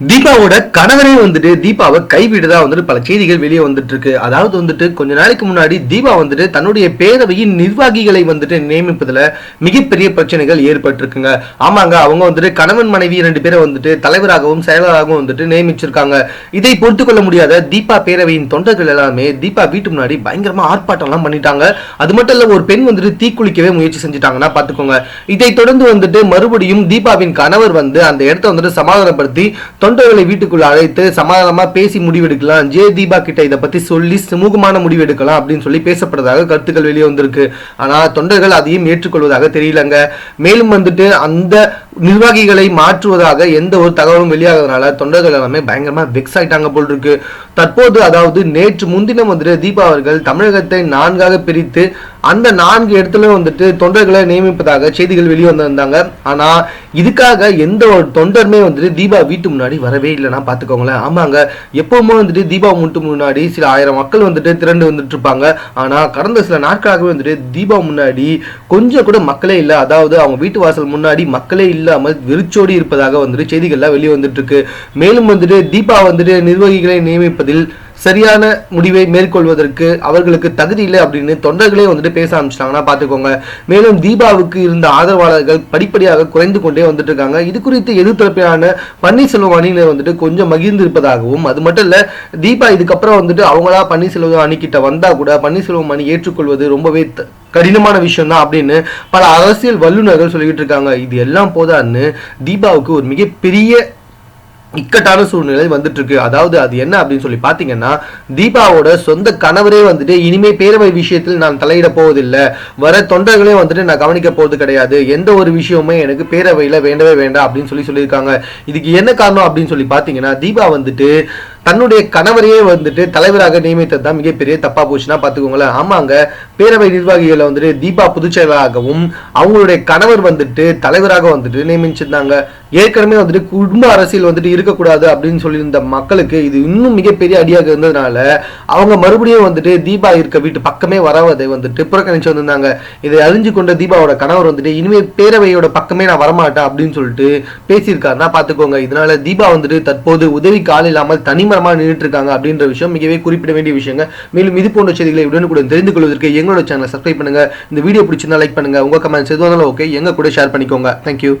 தீபாவோட கணவரே வந்துட்டு தீபாவை கைவிடுதா வந்துட்டு பல செய்திகள் வெளியே வந்துட்டு இருக்கு அதாவது வந்துட்டு கொஞ்ச நாளைக்கு முன்னாடி தீபா வந்துட்டு தன்னுடைய பேரவையின் நிர்வாகிகளை வந்துட்டு நியமிப்பதுல மிகப்பெரிய பிரச்சனைகள் ஏற்பட்டிருக்குங்க. ஆமாங்க அவங்க வந்துட்டு கணவன் மனைவி ரெண்டு பேரை வந்துட்டு தலைவராகவும் செயலராகவும் வந்துட்டு நியமிச்சிருக்காங்க. இதை பொறுத்து கொள்ள முடியாத தீபா பேரவையின் தொண்டர்கள் எல்லாமே தீபா வீட்டு முன்னாடி பயங்கரமா ஆர்ப்பாட்டம் எல்லாம் பண்ணிட்டாங்க. அது மட்டும் இல்ல ஒரு பெண் வந்துட்டு தீக்குளிக்கவே முயற்சி செஞ்சுட்டாங்கன்னா பாத்துக்கோங்க இதை தொடர்ந்து வந்துட்டு மறுபடியும் தீபாவின் கணவர் வந்து அந்த இடத்த வந்துட்டு சமாதானப்படுத்தி தொண்டர்களை வீட்டுக்குள்ள அழைத்து சமாதானமாக பேசி முடிவெடுக்கலாம். ஜே தீபா கிட்ட இதை பற்றி சொல்லி சுமூகமான முடிவெடுக்கலாம் அப்படின்னு சொல்லி பேசப்படுறதாக கருத்துக்கள் வெளியே வந்திருக்கு. ஆனால் தொண்டர்கள் அதையும் ஏற்றுக்கொள்வதாக தெரியலங்க. மேலும் வந்துட்டு அந்த நிர்வாகிகளை மாற்றுவதாக எந்த ஒரு தகவலும் வெளியாகிறதுனால தொண்டர்கள் எல்லாமே பயங்கரமா வெக்ஸ் ஆயிட்டாங்க போல் இருக்கு. தற்போது அதாவது நேற்று முன்தினம் வந்துட்டு தீபா அவர்கள் தமிழகத்தை நான்காக பிரித்து அந்த நான்கு இடத்துல வந்துட்டு தொண்டர்களை நியமிப்பதாக செய்திகள் வெளியே வந்திருந்தாங்க ஆனா இதுக்காக எந்த ஒரு தொண்டருமே வந்துட்டு தீபா வீட்டு முன்னாடி வரவே இல்லைன்னா பாத்துக்கோங்களேன் ஆமாங்க. எப்பவுமே வந்துட்டு தீபா முட்டு முன்னாடி சில ஆயிரம் மக்கள் வந்துட்டு திரண்டு வந்துட்டு இருப்பாங்க. ஆனா கடந்த சில நாட்களாகவே வந்துட்டு தீபா முன்னாடி கொஞ்சம் கூட மக்களே இல்லை. அதாவது அவங்க வீட்டு வாசல் முன்னாடி மக்களே இல்லை. இல்லாமல் வெறிச்சோடி இருப்பதாக வந்துட்டு செய்திகள்லாம் வெளியே வந்துட்டு இருக்கு மேலும் வந்துட்டு தீபா வந்துட்டு நிர்வாகிகளை நியமிப்பதில் சரியான முடிவை மேற்கொள்வதற்கு அவர்களுக்கு தகுதி இல்லை அப்படின்னு தொண்டர்களே வந்துட்டு பேச ஆரம்பிச்சிட்டாங்கன்னா பார்த்துக்கோங்க. மேலும் தீபாவுக்கு இருந்த ஆதரவாளர்கள் படிப்படியாக குறைந்து கொண்டே வந்துட்டு இருக்காங்க இது குறித்து எதிர்த்தரப்பிலான பன்னீர்செல்வம் அணியினர் வந்துட்டு கொஞ்சம் மகிழ்ந்து இருப்பதாகவும் அது மட்டும் இல்ல தீபா இதுக்கப்புறம் வந்துட்டு அவங்களா பன்னீர்செல்வம் அணிக்கிட்ட வந்தா கூட பன்னீர்செல்வம் அணி ஏற்றுக்கொள்வது ரொம்பவே கடினமான விஷயம் தான் அப்படின்னு பல அரசியல் வல்லுநர்கள் சொல்லிக்கிட்டு இருக்காங்க. இது எல்லாம் போதான்னு தீபாவுக்கு ஒரு மிகப்பெரிய இக்கட்டான சூழ்நிலை வந்துட்டு இருக்கு அதாவது அது என்ன அப்படின்னு சொல்லி பாத்தீங்கன்னா தீபாவோட சொந்த கணவரே வந்துட்டு இனிமே பேரவை விஷயத்தில் நான் தலையிட போவதில்லை. வர தொண்டர்களே வந்துட்டு நான் கவனிக்க போவது கிடையாது. எந்த ஒரு விஷயமுமே எனக்கு பேரவையில வேண்டவே வேண்டாம் அப்படின்னு சொல்லி சொல்லியிருக்காங்க. இதுக்கு என்ன காரணம் அப்படின்னு சொல்லி பாத்தீங்கன்னா தீபா வந்துட்டு தன்னுடைய கணவரையே வந்துட்டு தலைவராக நியமித்தது தான் மிகப்பெரிய தப்பா போச்சுன்னா பார்த்துக்கோங்களேன். ஆமாங்க பேரவை நிர்வாகிகளை வந்துட்டு தீபா புதுச்செயலாகவும் அவங்களுடைய கணவர் வந்துட்டு தலைவராக வந்துட்டு நியமிச்சிருந்தாங்க. ஏற்கனவே வந்துட்டு குடும்ப அரசியல் வந்துட்டு இருக்கக்கூடாது அப்படின்னு சொல்லியிருந்த மக்களுக்கு இது இன்னும் மிகப்பெரிய அடியாக இருந்ததுனால அவங்க மறுபடியும் வந்துட்டு தீபா இருக்க வீட்டு பக்கமே வராவதை வந்துட்டு புறக்கணிச்சு வந்திருந்தாங்க. இதை அறிஞ்சு கொண்ட தீபாவோட கணவர் வந்துட்டு இனிமே பேரவையோட பக்கமே நான் வரமாட்டேன் அப்படின்னு சொல்லிட்டு பேசியிருக்காருன்னா பார்த்துக்கோங்க. இதனால தீபா வந்துட்டு தற்போது உதவிக்கு ஆள் இல்லாமல் விளம்பரமாக நின்றுட்டு இருக்காங்க அப்படின்ற விஷயம் மிகவே குறிப்பிட வேண்டிய விஷயங்க. மேலும் இது போன்ற செய்திகளை உடனுக்குடன் தெரிந்து கொள்வதற்கு எங்களோட சேனலை சப்ஸ்கிரைப் பண்ணுங்க. இந்த வீடியோ பிடிச்சிருந்தா லைக் பண்ணுங்க. உங்க கமெண்ட்ஸ் எதுவும் ஓகே எங்க கூட ஷேர் பண்ணிக்கோங்க. தேங்க்யூ